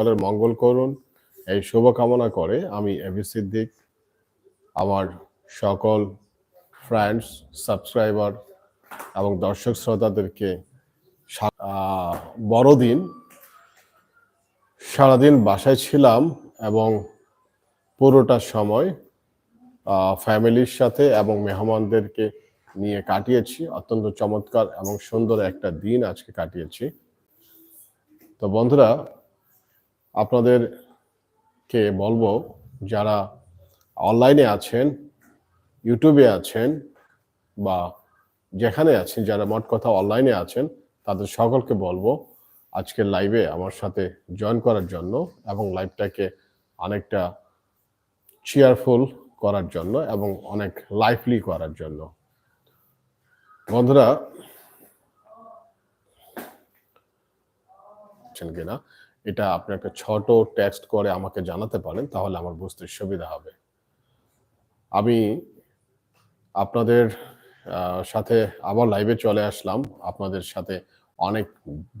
সকলের মঙ্গল করুন। এই শুভকামনা করে আমি এবি সিদ্দিক, আমার সকল ফ্রেন্ডস সাবস্ক্রাইবার এবং দর্শক শ্রোতাদেরকে বড়দিন, সারাদিন বাসায় ছিলাম এবং পুরোটা সময় ফ্যামিলির সাথে এবং মেহমানদেরকে নিয়ে কাটিয়েছি। অত্যন্ত চমৎকার এবং সুন্দর একটা দিন আজকে কাটিয়েছি। তো বন্ধুরা আপনাদেরকে বলব, যারা অনলাইনে আছেন, ইউটিউবে আছেন, বা যেখানে আছেন, যারা মোট কথা অনলাইনে আছেন, তাদের সকলকে বলব, আজকের লাইভে আমার সাথে জয়েন করার জন্য এবং লাইভটাকে অনেকটা চেয়ারফুল করার জন্য এবং অনেক লাইফলি করার জন্য। বন্ধুরা কিনা? এটা আপনি একটা ছোট টেক্সট করে আমাকে জানাতে পারেন, তাহলে আমার বুঝতে সুবিধা হবে। আমি আপনাদের সাথে আবার লাইভে চলে আসলাম আপনাদের সাথে অনেক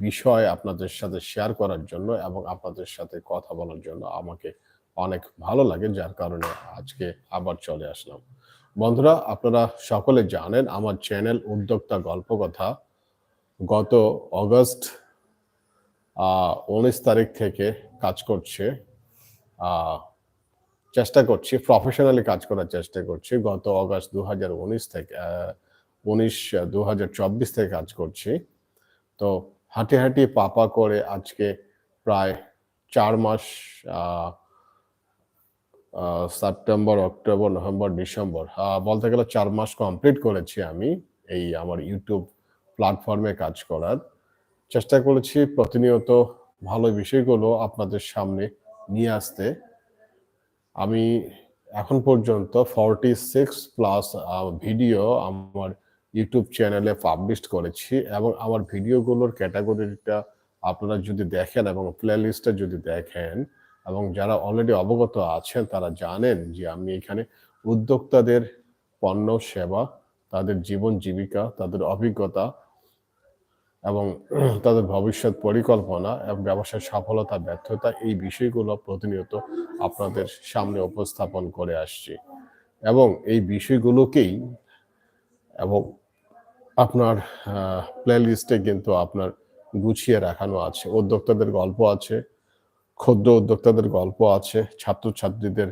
বিষয় আপনাদের সাথে শেয়ার করার জন্য এবং আপনাদের সাথে কথা বলার জন্য আমাকে অনেক ভালো লাগে, যার কারণে আজকে আবার চলে আসলাম। বন্ধুরা, আপনারা সকলে জানেন আমার চ্যানেল উদ্যোক্তা গল্পকথা। গত অগস্ট উনিশ তারিখ থেকে কাজ করছে চেষ্টা করছি প্রফেশনালি কাজ করার চেষ্টা করছি। গত অগস্ট দু হাজার উনিশ থেকে উনিশ দু হাজার চব্বিশ থেকে কাজ করছি। তো হাঁটি হাঁটি পাপা করে আজকে প্রায় চার মাস সেপ্টেম্বর, অক্টোবর, নভেম্বর, ডিসেম্বর বলতে গেলে চার মাস কমপ্লিট করেছি আমি এই আমার ইউটিউব প্ল্যাটফর্মে কাজ করার। চেষ্টা করেছি প্রতিনিয়ত ভালো বিষয়গুলো আপনাদের সামনে নিয়ে আসতে। আমি এখন পর্যন্ত ফর্টি সিক্স প্লাস ভিডিও আমার ইউটিউব চ্যানেলে পাবলিশ করেছি এবং আমার ভিডিওগুলোর ক্যাটাগরিটা আপনারা যদি দেখেন এবং প্লে লিস্টটা যদি দেখেন এবং যারা অলরেডি অবগত আছেন, তারা জানেন যে আমি এখানে উদ্যোক্তাদের পণ্য, সেবা, তাদের জীবন জীবিকা, তাদের অভিজ্ঞতা এবং তাদের ভবিষ্যৎ পরিকল্পনা এবং ব্যবসার সফলতা, ব্যর্থতা এই বিষয়গুলো প্রতিনিয়ত আপনাদের সামনে উপস্থাপন করে আসছি। এবং এই বিষয়গুলোকেই এবং আপনার প্লে লিস্টে কিন্তু আপনার গুছিয়ে রাখানো আছে। উদ্যোক্তাদের গল্প আছে, ক্ষুদ্র উদ্যোক্তাদের গল্প আছে, ছাত্রছাত্রীদের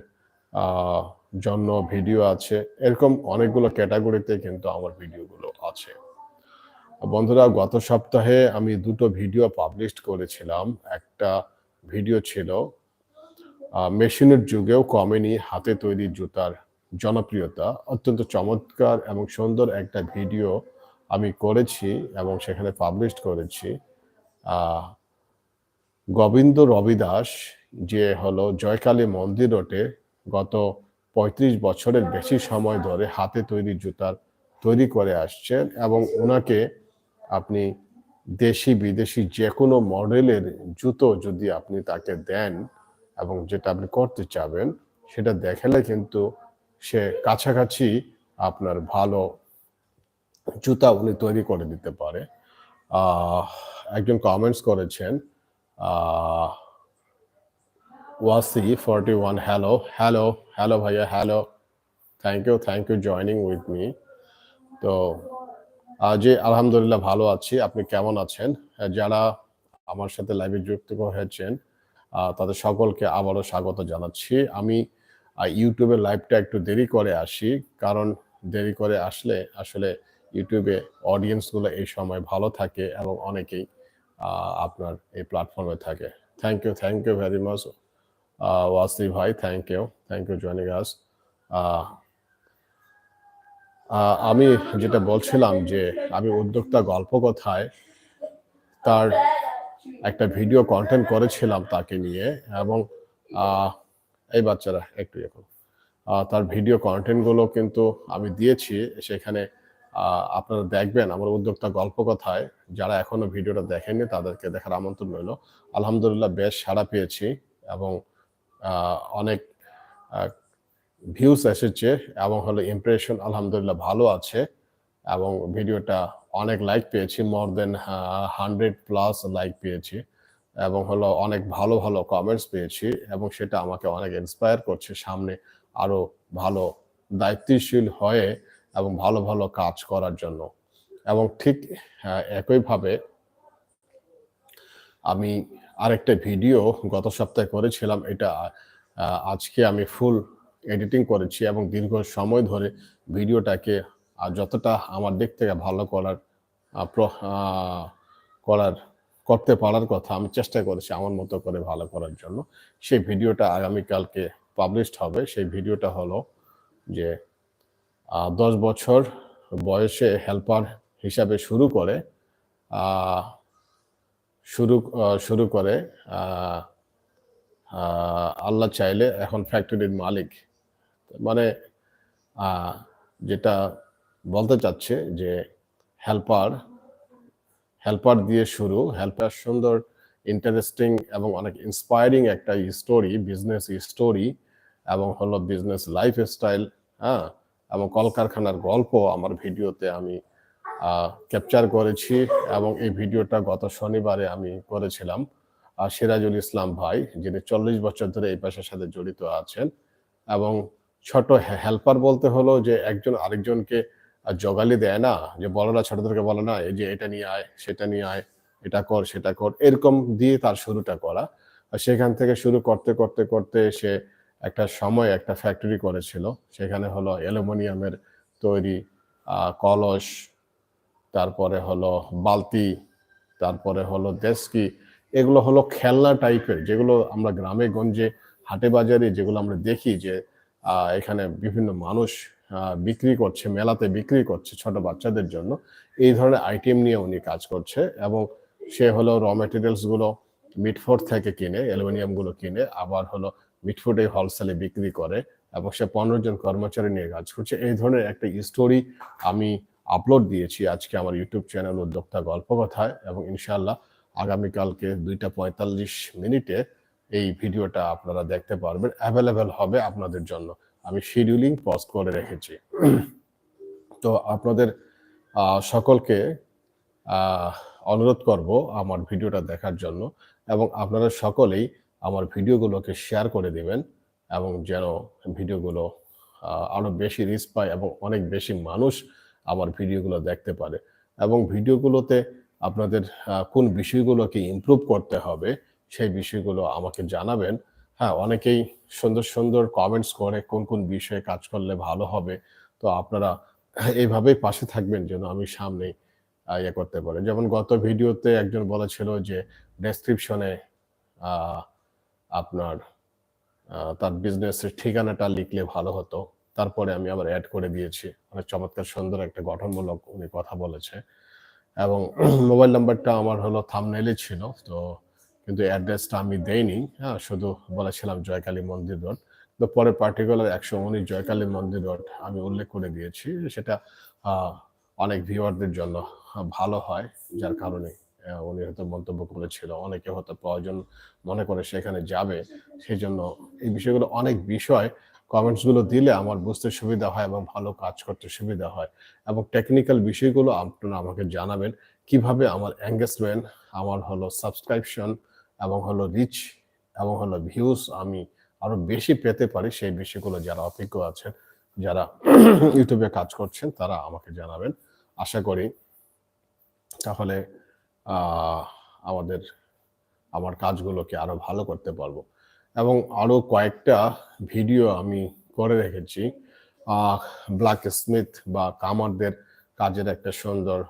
জন্য ভিডিও আছে। এরকম অনেকগুলো ক্যাটাগরিতে কিন্তু আমার ভিডিওগুলো আছে। বন্ধুরা, গত সপ্তাহে আমি দুটো ভিডিও পাবলিশ করেছিলাম। একটা ভিডিও ছিল মেশিনের যুগেও কমেনি, হাতে তৈরি জুতার জনপ্রিয়তা। অত্যন্ত চমৎকার এবং সুন্দর একটা ভিডিও আমি করেছি এবং সেখানে পাবলিশ করেছি। গোবিন্দ রবিদাস, যে হলো জয়কালী মন্দির রোডে গত পঁয়ত্রিশ বছরের বেশি সময় ধরে হাতে তৈরি জুতার তৈরি করে আসছেন এবং ওনাকে আপনি দেশি বিদেশি যে কোনো মডেলের জুতো যদি আপনি তাকে দেন এবং যেটা আপনি করতে চাবেন, সেটা দেখালে কিন্তু সে কাছাকাছি আপনার ভালো জুতা উনি তৈরি করে দিতে পারে। একজন কমেন্টস করেছেন Wasi forty one hello hello hello ভাইয়া hello thank you thank you joining with me তো জি আলহামদুলিল্লাহ ভালো আছি, আপনি কেমন আছেন? যারা আমার সাথে লাইভে যুক্ত হয়েছেন তাদের সকলকে আবারও স্বাগত জানাচ্ছি। আমি ইউটিউবে লাইভটা একটু দেরি করে আসি, কারণ দেরি করে আসলে আসলে ইউটিউবে অডিয়েন্সগুলো এই সময় ভালো থাকে এবং অনেকেই আপনার এই প্ল্যাটফর্মে থাকে। Thank you thank you very much Wasi ভাই thank you thank you joining us আমি যেটা বলছিলাম যে আমি উদ্যোক্তা গল্প কথায় তার একটা ভিডিও কন্টেন্ট করেছিলাম তাকে নিয়ে এবং এই বাচ্চারা একটু এখন তার ভিডিও কন্টেন্টগুলো কিন্তু আমি দিয়েছি, সেখানে আপনারা দেখবেন আমার উদ্যোক্তা গল্প কথায় যারা এখনও ভিডিওটা দেখেননি তাদেরকে দেখার আমন্ত্রণ রইল। আলহামদুলিল্লাহ বেশ সাড়া পেয়েছি এবং অনেক ভিউজ এসেছে এবং হলো ইমপ্রেশন আলহামদুলিল্লাহ ভালো আছে এবং ভিডিওটা অনেক লাইক পেয়েছি more than hundred plus like পেয়েছি এবং হলো অনেক ভালো ভালো কমেন্টস পেয়েছি এবং সেটা আমাকে অনেক ইন্সপায়ার করছে, সামনে আরও ভালো দায়িত্বশীল হয়ে এবং ভালো ভালো কাজ করার জন্য। এবং ঠিক একইভাবে আমি আরেকটা ভিডিও গত সপ্তাহে করেছিলাম, এটা আজকে আমি ফুল এডিটিং করেছি এবং দীর্ঘ সময় ধরে ভিডিওটাকে যতটা আমার দিক থেকে ভালো করার করার, করতে পারার কথা আমি চেষ্টা করেছি আমার মতো করে ভালো করার জন্য। সেই ভিডিওটা আগামীকালকে পাবলিশড হবে। সেই ভিডিওটা হলো যে দশ বছর বয়সে হেল্পার হিসাবে শুরু করে শুরু শুরু করে আল্লাহ চাইলে এখন ফ্যাক্টরির মালিক মানে যেটা বলতে চাচ্ছে যে হেল্পার হেল্পার দিয়ে শুরু। হেল্পার সুন্দর ইন্টারেস্টিং এবং অনেক ইন্সপায়ারিং একটা স্টোরি বিজনেস স্টোরি এবং হলো বিজনেস লাইফ স্টাইল হ্যাঁ? এবং কলকারখানার গল্প আমার ভিডিওতে আমি ক্যাপচার করেছি এবং এই ভিডিওটা গত শনিবারে আমি করেছিলাম। সিরাজুল ইসলাম ভাই, যিনি চল্লিশ বছর ধরে এই পেশার সাথে জড়িত আছেন এবং ছোট হেল্পার বলতে হলো যে একজন আরেকজনকে জগালি দেয় না, যে বড়রা ছোটদেরকে বলে না, এই যে এটা নিয়ে আয়, সেটা নিয়ে আয়, এটা কর, সেটা কর, এরকম দিয়ে তার শুরুটা করা। সেখান থেকে শুরু করতে করতে করতে সে একটা সময় একটা ফ্যাক্টরি করেছিল। সেখানে হলো অ্যালুমিনিয়ামের তৈরি কলস, তারপরে হলো বালতি, তারপরে হলো দেশকি এগুলো হলো খেলনা টাইপের যেগুলো আমরা গ্রামে গঞ্জে, হাটে বাজারে যেগুলো আমরা দেখি যে এখানে বিভিন্ন মানুষ বিক্রি করছে, মেলাতে বিক্রি করছে ছোট বাচ্চাদের জন্য। এই ধরনের আইটেম নিয়ে উনি কাজ করছে এবং সে হলো র মেটেরিয়ালসগুলো মিটফোর্ড থেকে কিনে অ্যালুমিনিয়ামগুলো কিনে, আবার হলো মিটফোর্ডে হোলসেলে বিক্রি করে এবং সে পনেরো জন কর্মচারী নিয়ে কাজ করছে। এই ধরনের একটা স্টোরি আমি আপলোড দিয়েছি আজকে আমার ইউটিউব চ্যানেল উদ্যোক্তা গল্প কথায় এবং ইনশাল্লাহ আগামীকালকে দুইটা পঁয়তাল্লিশ মিনিটে এই ভিডিওটা আপনারা দেখতে পারবেন অ্যাভেলেবেল হবে আপনাদের জন্য। আমি শিডিউলিং পজ করে রেখেছি। তো আপনাদের সকলকে অনুরোধ করব আমার ভিডিওটা দেখার জন্য এবং আপনারা সকলেই আমার ভিডিওগুলোকে শেয়ার করে দিবেন এবং যেন ভিডিওগুলো আরও বেশি রিচ পায় এবং অনেক বেশি মানুষ আমার ভিডিওগুলো দেখতে পারে। এবং ভিডিওগুলোতে আপনাদের কোন বিষয়গুলোকে ইমপ্রুভ করতে হবে সেই বিষয়গুলো আমাকে জানাবেন। হ্যাঁ অনেকেই সুন্দর সুন্দর কমেন্টস করে কোন কোন বিষয়ে কাজ করলে ভালো হবে। তো আপনারা এইভাবেই পাশে থাকবেন যেন আমি সামনে ইয়ে করতে পারি। যেমন গত ভিডিওতে একজন বলেছিল যে ডেসক্রিপশনে আপনার তার বিজনেসের ঠিকানাটা লিখলে ভালো হতো। তারপরে আমি আবার অ্যাড করে দিয়েছি। অনেক চমৎকার সুন্দর একটা গঠনমূলক উনি কথা বলেছে। এবং মোবাইল নাম্বারটা আমার হলো থামনেলে ছিল। তো কিন্তু অ্যাড্রেসটা আমি দেইনি। হ্যাঁ শুধু বলেছিলাম জয়কালী মন্দির রোড। তো পরে পার্টিকুলার একশো উনিশ জয়কালী মন্দির রোড আমি উল্লেখ করে দিয়েছি সেটা অনেক ভিউয়ারদের জন্য ভালো হয়। যার কারণে উনি হয়তো মন্তব্য করেছিল। অনেকে হয়তো প্রয়োজন মনে করে সেখানে যাবে। সেই জন্য এই বিষয়গুলো অনেক বিষয়। কমেন্টসগুলো দিলে আমার বুঝতে সুবিধা হয় এবং ভালো কাজ করতে সুবিধা হয়। এবং টেকনিক্যাল বিষয়গুলো আপনারা আমাকে জানাবেন। কীভাবে আমার এঙ্গেজমেন্ট আমার হলো সাবস্ক্রিপশন এবং হলো রিচ এবং হলো ভিউজ আমি আরও বেশি পেতে পারি সেই বিষয়গুলো যারা অভিজ্ঞ আছেন, যারা ইউটিউবে কাজ করছেন, তারা আমাকে জানাবেন। আশা করি তাহলে আমাদের, আমার কাজগুলোকে আরও ভালো করতে পারব। এবং আরও কয়েকটা ভিডিও আমি করে রেখেছি। ব্ল্যাক স্মিথ বা কামারদের কাজের একটা সুন্দর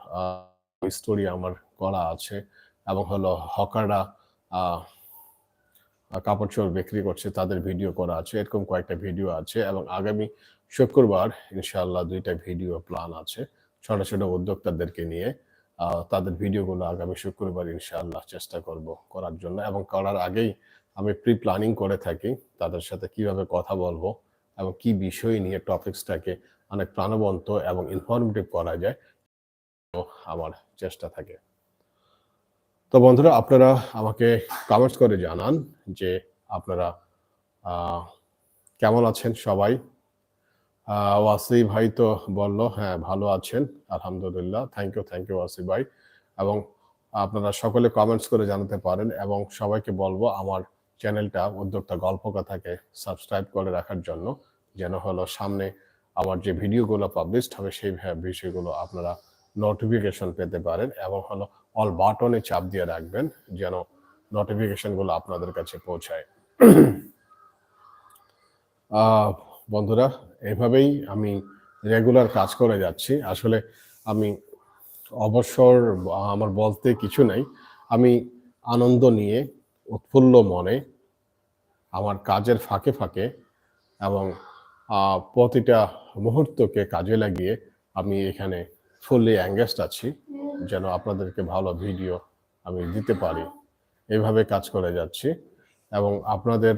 স্টোরি আমার করা আছে। এবং হলো হকাররা কাপড় চোপড় বিক্রি করছে, তাদের ভিডিও করা আছে, এরকম কয়েকটা ভিডিও আছে এবং আগামী শুক্রবার ইনশাআল্লাহ দুইটা ভিডিও প্ল্যান আছে ছোট ছোট উদ্যোক্তাদেরকে নিয়ে। তাদের ভিডিওগুলো আগামী শুক্রবার ইনশাআল্লাহ চেষ্টা করব করার জন্য এবং করার আগেই আমি প্রি প্ল্যানিং করে থাকি তাদের সাথে কীভাবে কথা বলব এবং কি বিষয় নিয়ে টপিকসটাকে অনেক প্রাণবন্ত এবং ইনফরমেটিভ করা যায় আমার চেষ্টা থাকে। তো বন্ধুরা, আপনারা আমাকে কমেন্টস করে জানান যে আপনারা কেমন আছেন সবাই? ওয়াসি ভাই তো বলল হ্যাঁ ভালো আছেন, আলহামদুলিল্লাহ। Thank you thank you Wasi ভাই। এবং আপনারা সকলে কমেন্টস করে জানাতে পারেন এবং সবাইকে বলব আমার চ্যানেলটা, উদ্যোক্তা গল্পকথাকে সাবস্ক্রাইব করে রাখার জন্য, যেন হলো সামনে আমার যে ভিডিওগুলো পাবলিশড হবে, সেই বিষয়গুলো আপনারা নোটিফিকেশন পেতে পারেন এবং হলো অল বাটনে চাপ দিয়ে রাখবেন যেন নোটিফিকেশনগুলো আপনাদের কাছে পৌঁছায়। বন্ধুরা, এভাবেই আমি রেগুলার কাজ করে যাচ্ছি। আসলে আমি অবসর, আমার বলতে কিছু নাই। আমি আনন্দ নিয়ে, উৎফুল্ল মনে আমার কাজের ফাঁকে ফাঁকে এবং প্রতিটা মুহূর্তকে কাজে লাগিয়ে আমি এখানে ফুললি অ্যাঙ্গেস্ট আছি, যেন আপনাদেরকে ভালো ভিডিও আমি দিতে পারি। এইভাবে কাজ করে যাচ্ছি এবং আপনাদের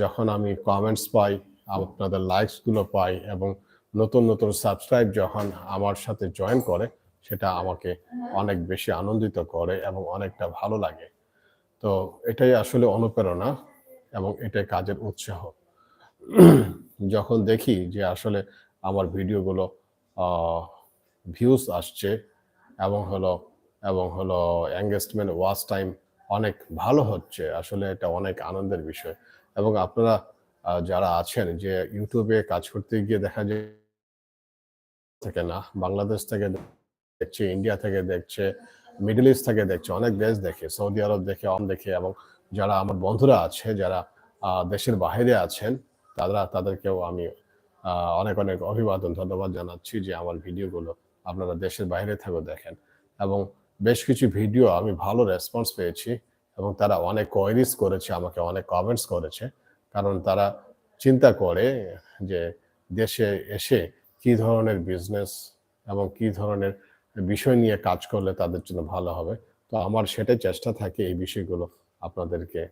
যখন আমি কমেন্টস পাই, আপনাদের লাইকসগুলো পাই এবং নতুন নতুন সাবস্ক্রাইব যখন আমার সাথে জয়েন করে, সেটা আমাকে অনেক বেশি আনন্দিত করে এবং অনেকটা ভালো লাগে। তো এটাই আসলে অনুপ্রেরণা এবং এটাই কাজের উৎসাহ। যখন দেখি যে আসলে আমার ভিডিওগুলো ভিউজ আসছে এবং হলো এবং হলো এঙ্গেজমেন্ট ওয়াচ টাইম অনেক ভালো হচ্ছে। আসলে এটা অনেক আনন্দের বিষয়। এবং আপনারা যারা আছেন যে ইউটিউবে কাজ করতে গিয়ে দেখা যায় থেকে না, বাংলাদেশ থেকে দেখছে ইন্ডিয়া থেকে দেখছে মিডল ইস্ট থেকে দেখছে, অনেক দেশ দেখে সৌদি আরব দেখে অন দেখে, এবং যারা আমার বন্ধুরা আছে, যারা দেশের বাইরে আছেন, তারা, তাদেরকেও আমি অনেক অনেক অভিবাদন, ধন্যবাদ জানাচ্ছি যে আমার ভিডিওগুলো আপনারা দেশের বাইরে থেকেও দেখেন। এবং বেশ কিছু ভিডিও আমি ভালো রেসপন্স পেয়েছি এবং তারা অনেক কোয়ারিজ করেছে, আমাকে অনেক কমেন্টস করেছে। কারণ তারা চিন্তা করে যে দেশে এসে কি ধরনের বিজনেস এবং কি ধরনের বিষয় নিয়ে কাজ করলে তাদের জন্য ভালো হবে। তো আমার সেটাই চেষ্টা থাকে এই বিষয়গুলো আপনাদেরকে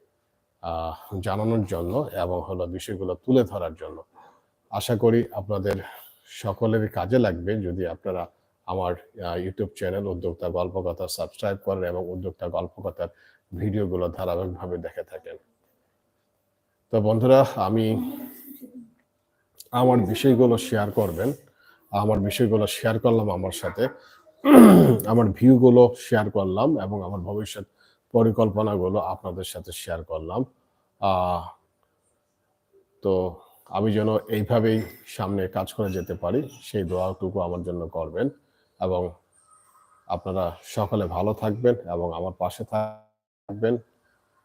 জানানোর জন্য এবং হলো বিষয়গুলো তুলে ধরার জন্য। আশা করি আপনাদের সকলেরই কাজে লাগবে। যদি আপনারা আমার ইউটিউব চ্যানেল উদ্যোক্তা গল্পকথা সাবস্ক্রাইব করেন এবং উদ্যোক্তা গল্পকথার ভিডিওগুলো ধারাবাহিকভাবে দেখে থাকেন। তো বন্ধুরা, আমি আমার বিষয়গুলো শেয়ার করবেন। আমার বিষয়গুলো শেয়ার করলাম আমার সাথে। আমার ভিউগুলো শেয়ার করলাম এবং আমার ভবিষ্যৎ পরিকল্পনাগুলো আপনাদের সাথে শেয়ার করলাম। তো আমি যেন এইভাবেই সামনে কাজ করে যেতে পারি, সেই দোয়াটুকু আমার জন্য করবেন। এবং আপনারা সকলে ভালো থাকবেন এবং আমার পাশে থাকবেন।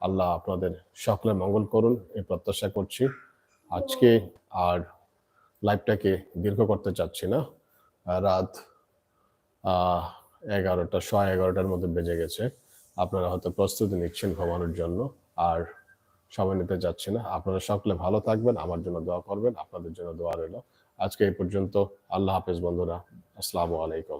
আল্লাহ আপনাদের সকলে মঙ্গল করুন, এই প্রত্যাশা করছি। আজকে আর লাইভটাকে দীর্ঘ করতে চাচ্ছি না। রাত এগারোটা, সোয়া এগারোটার মধ্যে বেজে গেছে। আপনারা হয়তো প্রস্তুতি নিচ্ছেন ঘুমানোর জন্য, আর সময় নিতে যাচ্ছি না। আপনারা সকলে ভালো থাকবেন, আমার জন্য দোয়া করবেন, আপনাদের জন্য দোয়া রইল। আজকে এই পর্যন্ত, আল্লাহ হাফেজ বন্ধুরা, আসসালামু আলাইকুম।